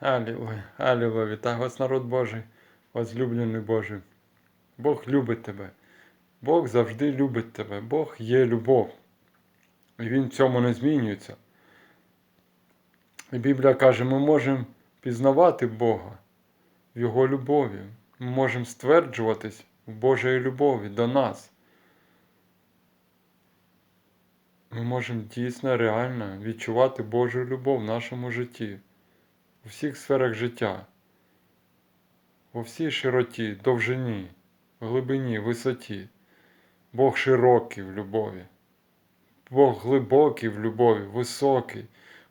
Алілуя, алілуя, вітаю вас, народ Божий, возлюблений Божий. Бог любить тебе. Бог завжди любить тебе. Бог є любов. І Він в цьому не змінюється. І Біблія каже, ми можемо пізнавати Бога в Його любові. Ми можемо стверджуватись в Божої любові до нас. Ми можемо дійсно, реально відчувати Божу любов в нашому житті у всіх сферах життя, у всій широті, довжині, глибині, висоті. Бог широкий в любові, Бог глибокий в любові, високий,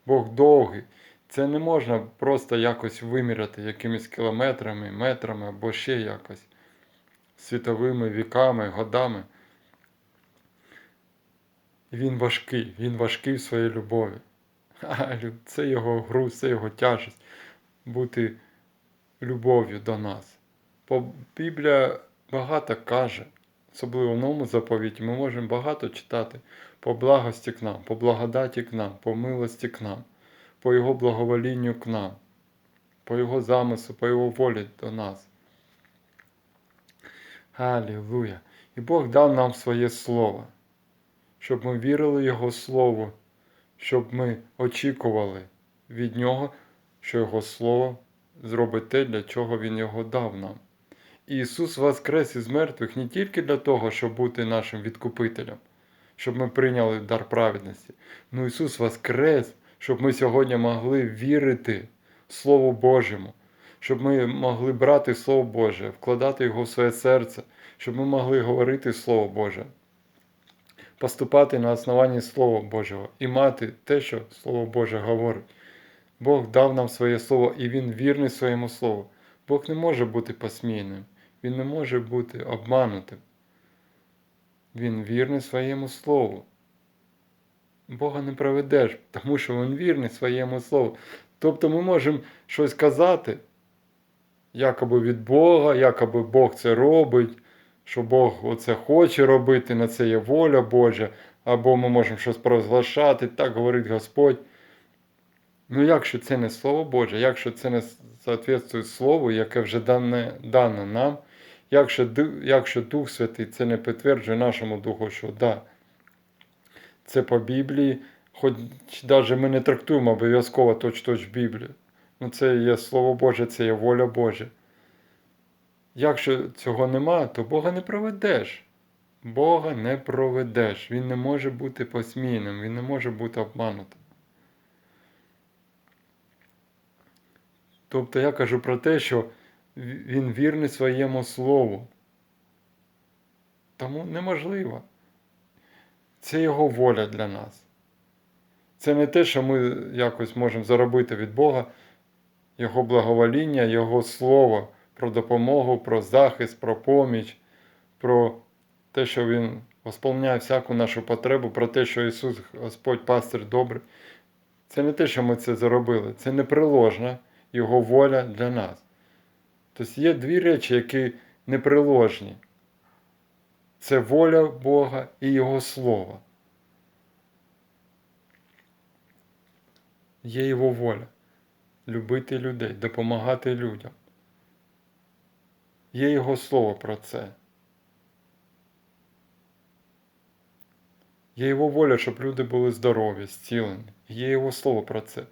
Бог довгий. Це не можна просто якось виміряти якимись кілометрами, метрами або ще якось світовими віками, годами. Він важкий, він важкий в своїй любові. Це його груз, це його тяжесть бути любов'ю до нас. Бо Біблія багато каже, особливо в новому заповіті, ми можемо багато читати по благості к нам, по благодаті к нам, по милості к нам, по Його благоволінню к нам, по Його замислу, по Його волі до нас. Аллилуйя! І Бог дав нам своє Слово, щоб ми вірили Його Слову, щоб ми очікували від Нього, що Його Слово зробить те, для чого Він його дав нам. І Ісус воскрес із мертвих не тільки для того, щоб бути нашим відкупителем, щоб ми прийняли дар праведності. Ну Ісус воскрес, щоб ми сьогодні могли вірити Слову Божому, щоб ми могли брати Слово Боже, вкладати його в своє серце, щоб ми могли говорити Слово Боже, поступати на основанні Слова Божого і мати те, що Слово Боже говорить. Бог дав нам своє Слово, і Він вірний своєму Слову. Бог не може бути посмійним, Він не може бути обманутим. Він вірний своєму Слову. Бога не проведеш, тому що Він вірний своєму Слову. Тобто ми можемо щось казати, якоби від Бога, якоби Бог це робить, що Бог оце хоче робити, на це є воля Божа, або ми можемо щось провозглашати, так говорить Господь. Ну, якщо це не Слово Боже, якщо це не соответствує Слову, яке вже дане, дано нам, якщо якщо Дух Святий це не підтверджує нашому Духу, що да, це по Біблії, хоч навіть ми не трактуємо обов'язково точ-точ Біблію. Ну, це є Слово Боже, це є воля Божа. Якщо цього нема, то Бога не проведеш. Бога не проведеш. Він не може бути посмійним, він не може бути обманутим. Тобто я кажу про те, що він вірний своєму слову. Тому неможливо. Це його воля для нас. Це не те, що ми якось можемо заробити від Бога Його благовоління, Його Слово про допомогу, про захист, про поміч, про те, що Він восполняє всяку нашу потребу, про те, що Ісус Господь пастир добрий. Це не те, що ми це заробили, це неприложне. Його воля для нас. Тобто є дві речі, які неприложні. Це воля Бога і Його Слово. Є Його воля. Любити людей, допомагати людям. Є Його Слово про це. Є Його воля, щоб люди були здорові, зцілені. Є Його Слово про це.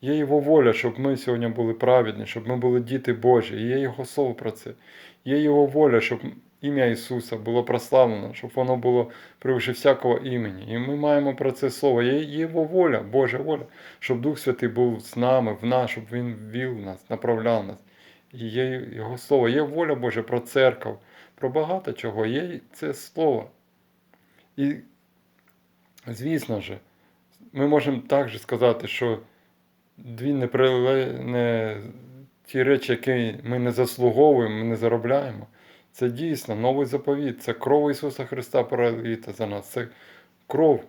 Є Його воля, щоб ми сьогодні були праведні, щоб ми були діти Божі. Є Його слово про це. Є Його воля, щоб ім'я Ісуса було прославлено, щоб воно було превише всякого імені. І ми маємо про це слово. Є Його воля, Божа воля, щоб Дух Святий був з нами, в нас, щоб Він вів нас, направляв нас. Є Його слово, є воля Божа про церкву, про багато чого. Є це слово. І, звісно ж, ми можемо також сказати, що дві не ті речі, які ми не заслуговуємо, ми не заробляємо. Це дійсно новий заповіт, це кров Ісуса Христа пролита за нас, це кров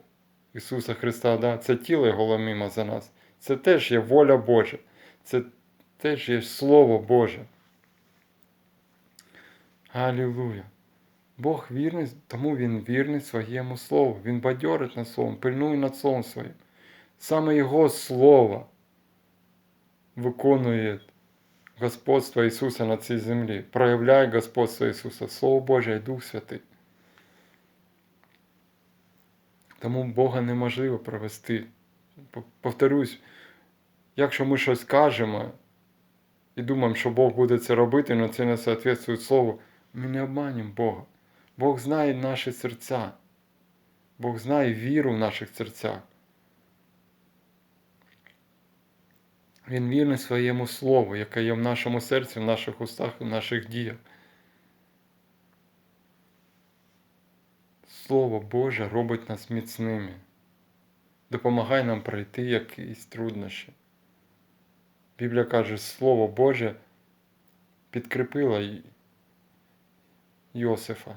Ісуса Христа, да? це тіло Його мимо за нас. Це теж є воля Божа, це теж є Слово Боже. Аллилуйя. Бог вірний, тому Він вірний своєму Слову. Він бадьорить над Словом, пильнує над Словом Своїм. Саме Його Слово виконує господство Ісуса на цій землі, проявляє господство Ісуса, Слово Боже і Дух Святий. Тому Бога неможливо провести. Повторюсь, якщо ми щось кажемо і думаємо, що Бог буде це робити, але це не соответствує Слову, ми не обманюємо Бога. Бог знає наші серця. Бог знає віру в наших серцях. Він вірний своєму слову, яке є в нашому серці, в наших устах, в наших діях. Слово Боже робить нас міцними, допомагає нам пройти якісь труднощі. Біблія каже, Слово Боже підкріпило Йосифа.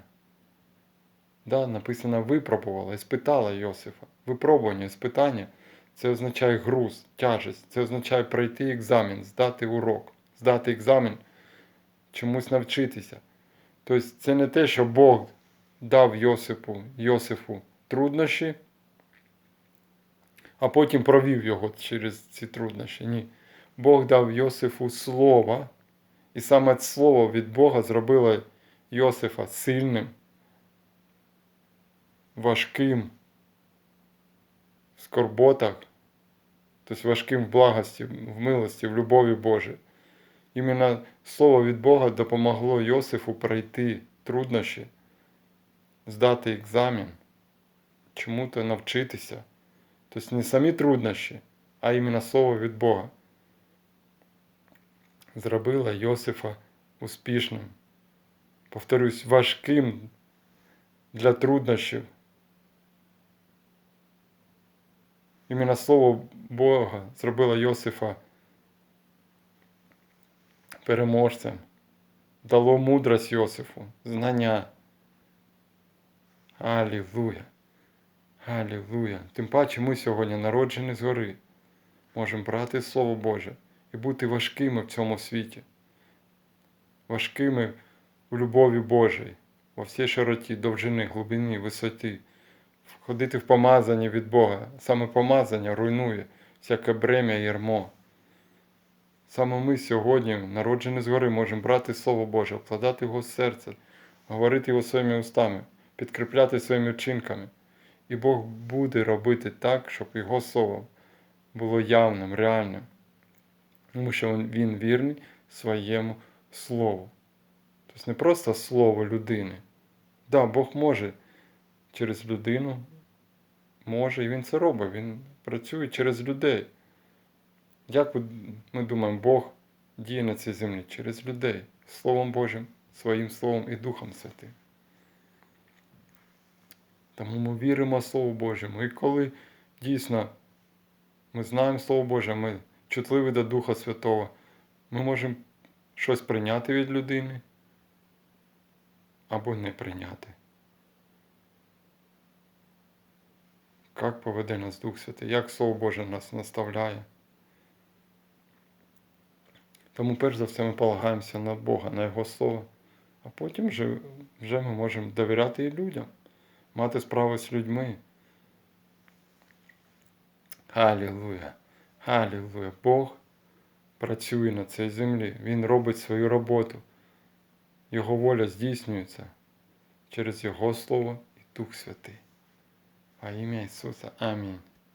Да, написано випробувала, іспитала Йосифа. Випробування, іспитання це означає груз, тяжесть, це означає пройти екзамен, здати урок, здати екзамен, чомусь навчитися. Тобто це не те, що Бог дав Йосипу, Йосифу труднощі, а потім провів його через ці труднощі. Ні. Бог дав Йосифу слово, і саме слово від Бога зробило Йосифа сильним, важким в скорботах, тобто важким в благості, в милості, в любові Божій. Іменно слово від Бога допомогло Йосифу пройти труднощі, здати екзамен, чому-то навчитися. Тобто не самі труднощі, а іменно слово від Бога зробило Йосифа успішним. Повторюсь, важким для труднощів. Іменно слово Бога зробило Йосифа переможцем, дало мудрость Йосифу, знання. Алілуя. Алілуя. Тим паче ми сьогодні народжені згори. Можемо брати Слово Боже і бути важкими в цьому світі. Важкими в любові Божій, во всій широті, довжини, глибині, висоті. Ходити в помазання від Бога. Саме помазання руйнує всяке бремя ярмо. Саме ми сьогодні, народжені згори, можемо брати Слово Боже, вкладати його в серце, говорити його своїми устами, підкріпляти своїми вчинками. І Бог буде робити так, щоб Його Слово було явним, реальним. Тому що Він- вірний своєму Слову. Тобто не просто слово людини. Да, Бог може через людину, може, і Він це робить, Він працює через людей. Як ми думаємо, Бог діє на цій землі через людей, Словом Божим, своїм Словом і Духом Святим. Тому ми віримо Слову Божому. І коли дійсно ми знаємо Слово Боже, ми чутливі до Духа Святого, ми можемо щось прийняти від людини або не прийняти. Як поведе нас Дух Святий, як Слово Боже нас наставляє. Тому перш за все ми полагаємося на Бога, на Його Слово, а потім вже, вже ми можемо довіряти і людям, мати справу з людьми. Алілуя! Алілуя! Бог працює на цій землі, Він робить свою роботу. Його воля здійснюється через Його Слово і Дух Святий. Во ім'я Ісуса. Амінь.